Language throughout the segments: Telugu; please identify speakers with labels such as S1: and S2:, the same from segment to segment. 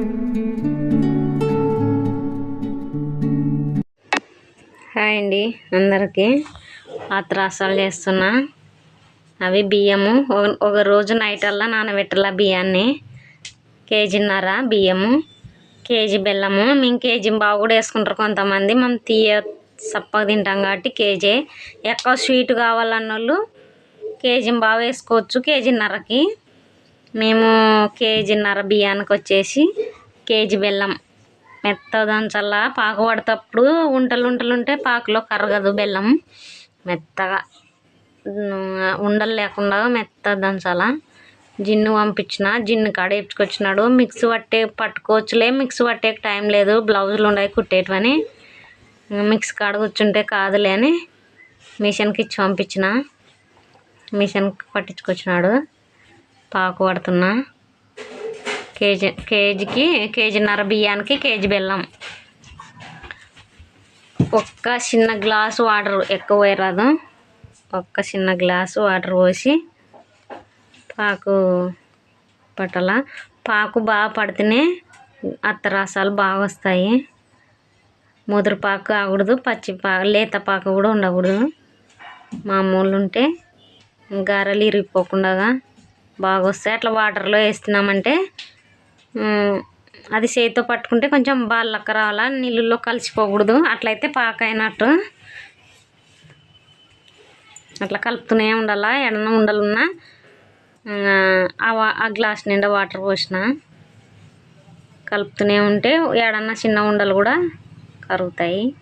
S1: హాయ్ అండి అందరికీ పాత్రాసాలు చేస్తున్నా. అవి బియ్యము. ఒక- ఒక రోజు నైట్ అల్లా నానబెట్టాల బియ్యాన్ని. కేజీన్నర బియ్యము. కేజీ బెల్లము. మేము కేజీ బావు కూడా వేసుకుంటారు కొంతమంది. మనం తీయ సప్పగా తింటాం కాబట్టి కేజీ. ఎక్కువ స్వీట్ కావాలన్న వాళ్ళు కేజీ బావు వేసుకోవచ్చు కేజీన్నరకి. మేము కేజీన్నర బియ్యానికి వచ్చేసి కేజీ బెల్లం. మెత్తదని చల్ల పాకు పడేటప్పుడు ఉంటలు ఉంటలు ఉంటే పాకులో కరగదు బెల్లం. మెత్తగా. ఉండలు లేకుండా మెత్తగా దంచాలా జిన్ను పంపించిన జిన్ను కాడ వేపించుకొచ్చినాడు మిక్స్ పట్టే పట్టుకోవచ్చులే. మిక్స్ పట్టే టైం లేదు. బ్లౌజులు ఉన్నాయి కుట్టేటివని. మిక్స్ కాడ కూర్చుంటే కాదులే అని మిషన్కి ఇచ్చి పంపించిన. మిషన్కి పట్టించుకొచ్చినాడు. పాకు పడుతున్నా. కేజీ కేజీకి కేజీన్నర బియ్యానికి కేజీ బెల్లం. ఒక్క చిన్న గ్లాసు వాటర్ ఎక్కువ పోయరాదు. ఒక్క చిన్న గ్లాసు వాటర్ పోసి పాకు పట్టాల. పాకు బాగా పడితేనే అత్తరాసాలు బాగా వస్తాయి. ముదురు పాకు కాకూడదు పచ్చి పా లేత పాకు కూడా ఉండకూడదు. మామూలు ఉంటే గారెలు ఇరిగిపోకుండా బాగా వస్తాయి అట్లా వాటర్లో వేస్తున్నామంటే అది చేతితో పట్టుకుంటే కొంచెం బాల్లక్క రావాలా నీళ్ళల్లో కలిసిపోకూడదు. అట్లయితే పాక అయినట్టు అట్లా కలుపుతూనే ఉండాలా ఎడన ఉండాలన్నా ఆ, ఆ వా- ఆ గ్లాస్ నిండా వాటర్ పోసిన. కలుపుతూనే ఉంటే ఏడన్నా చిన్న ఉండలు కూడా కరుగుతాయి.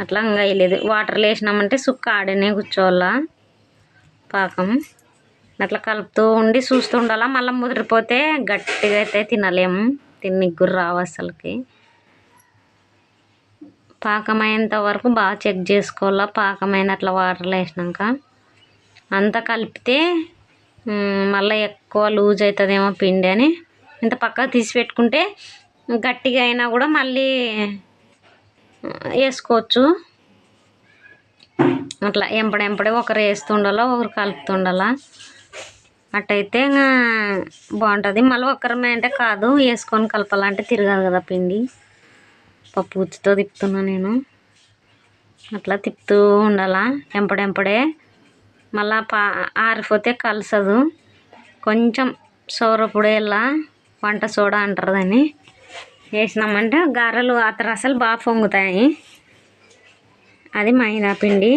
S1: అట్లా ఇంకా వేయలేదు. వాటర్లు వేసినామంటే సుక్క ఆడనే కూర్చోవాలా పాకం. అట్లా కలుపుతూ ఉండి చూస్తూ ఉండాలా మళ్ళీ ముదిరిపోతే గట్టిగా అయితే తినలేము తిన్నిగ్గురు రావు అసలుకి. పాకమైనంత వరకు బాగా చెక్ చేసుకోవాలా పాకమైన అట్లా వాటర్లో వేసినాక అంతా కలిపితే మళ్ళీ ఎక్కువ లూజ్ అవుతుందేమో పిండి అని. ఇంత పక్కకు తీసి పెట్టుకుంటే గట్టిగా అయినా కూడా మళ్ళీ వేసుకోవచ్చు. అట్లా ఎంపడెంపడే ఒకరు వేస్తుండాలా ఒకరు కలుపుతుండాలా. అట్టయితే ఇంకా బాగుంటుంది. మళ్ళీ ఒక్కరమే అంటే కాదు వేసుకొని కలపాలంటే తిరగదు కదా పిండి. పప్పు ఉచ్చుతో తిప్పుతున్నా నేను. అట్లా తిప్పుతూ ఉండాలా ఎంపడెంపడే. మళ్ళా పా ఆరిపోతే కలసదు. కొంచెం సోరపుడేలా వంట సోడా అంటారు దాన్ని. వేసినామంటే గారెలు అతరసలు బాగా పొంగుతాయి. అది మైదా పిండి.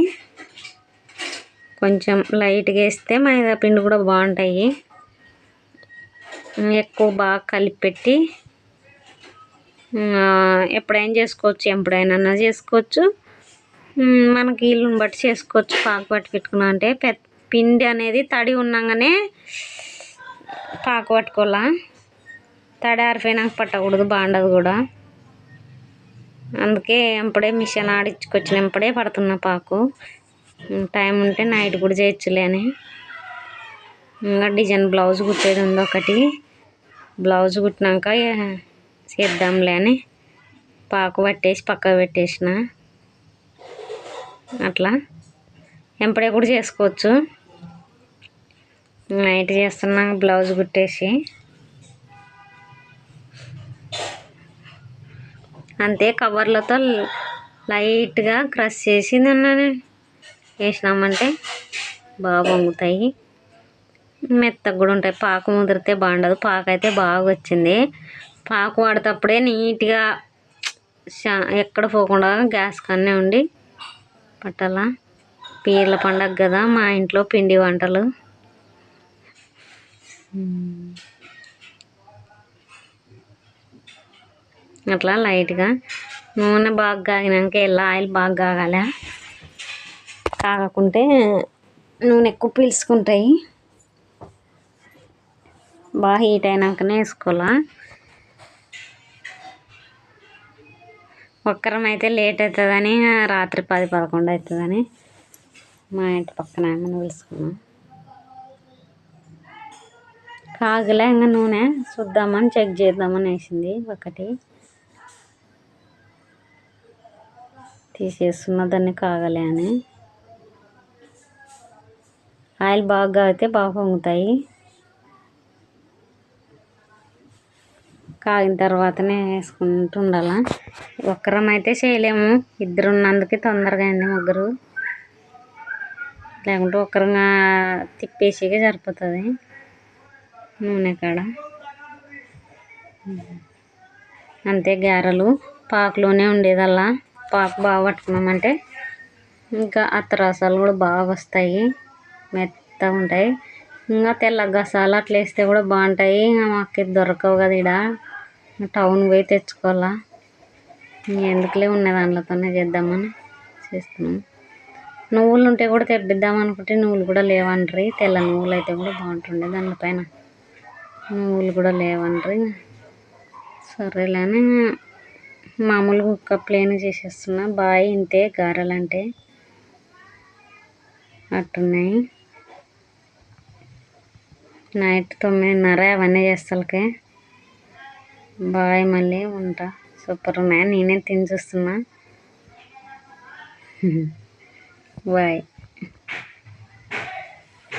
S1: కొంచెం లైట్గా వేస్తే మైదా పిండి కూడా బాగుంటాయి. ఎక్కువ బాగా కలిపి పెట్టి ఎప్పుడైనా చేసుకోవచ్చు ఎప్పుడైనా చేసుకోవచ్చు. మనకి ఇల్లుని బట్టి చేసుకోవచ్చు పాకు పట్టి పెట్టుకున్నా. అంటే పెద్ద పిండి అనేది తడి ఉన్నాగానే పాకు పట్టుకోవాలా. తడి ఆరిపోయినాక పట్టకూడదు బాగుండదు కూడా. అందుకే ఎంపడే మిషన్ ఆడించుకొచ్చిన ఎంపడే పడుతున్నా పాకు. టైం ఉంటే నైట్ కూడా చేయొచ్చులే అని. ఇంకా డిజైన్ బ్లౌజ్ కుట్టేది ఉంది ఒకటి. బ్లౌజ్ కుట్టినాక చేద్దాంలే అని పాకు పట్టేసి పక్కకు పెట్టేసిన. అట్లా. ఎంపడే కూడా చేసుకోవచ్చు. నైట్ చేస్తున్నా బ్లౌజ్ కుట్టేసి. అంతే కవర్లతో లైట్గా క్రష్ చేసి దాన్ని వేసినామంటే బాగా పొంగుతాయి మెత్తగా కూడా ఉంటాయి. పాకు ముదిరితే బాగుండదు. పాక అయితే బాగా వచ్చింది. పాకు వాడేటప్పుడే నీట్గా ఎక్కడ పోకుండా గ్యాస్ కన్నే ఉండి పట్టాలా? పీర్ల పండగ కదా మా ఇంట్లో పిండి వంటలు. అట్లా లైట్గా నూనె బాగా కాగినాక ఎలా ఆయిల్ బాగా కాగాలి కాగకుంటే నూనె ఎక్కువ పీల్చుకుంటాయి. బాగా హీట్ అయినాకనే వేసుకోవాలా? ఒక్కరం అయితే లేట్ అవుతుందని రాత్రి పది పదకొండు అవుతుందని మా ఇంటి పక్కన ఆమెను పిలుచుకున్నాం కాగలే ఇంకా నూనె చూద్దామని చెక్ చేద్దామని వేసింది ఒకటి. తీసేస్తున్న దాన్ని కాగలే అని. ఆయిల్ బాగా కాగితే బాగా పొంగుతాయి కాగిన తర్వాతనే వేసుకుంటూ ఉండాల. ఒక్కరం అయితే చేయలేము. ఇద్దరు ఉన్నందుకు తొందరగా అండి ముగ్గురు. లేకుంటే ఒక్కరంగా తిప్పేసిగా సరిపోతుంది. నూనె కాడ. అంతే గారెలు. పాకులోనే ఉండేదల్లా. పాకు బాగా పట్టుకున్నామంటే ఇంకా అత్తరాసాలు కూడా బాగా వస్తాయి. మెత్తగా ఉంటాయి. ఇంకా తెల్ల గసాలు అట్లా వేస్తే కూడా బాగుంటాయి. ఇంకా మాకు ఇది దొరకవు కదా ఇక్కడ టౌన్ పోయి తెచ్చుకోవాలా. ఎందుకులే ఉన్న దాంట్లోతోనే చేద్దామని చేస్తున్నాం. నువ్వులు ఉంటే కూడా తెప్పిద్దాం అనుకుంటే నువ్వులు కూడా లేవండ్రి తెల్ల నువ్వులు అయితే కూడా బాగుంటుండే దానిపైన. నువ్వులు కూడా లేవండ్రి సరేలే మామూలుగా ఒక్క ప్లేన్ చేసేస్తున్నా. బాయ్ ఇంతే గారెలు అంటే అట్టున్నాయి. నైట్ తొమ్మిదిన్నర అవన్నీ చేస్తాలకే. బాయ్ మళ్ళీ ఉంటా. సూపర్ ఉన్నాయి? నేనే తిని చూస్తున్నా. బాయ్.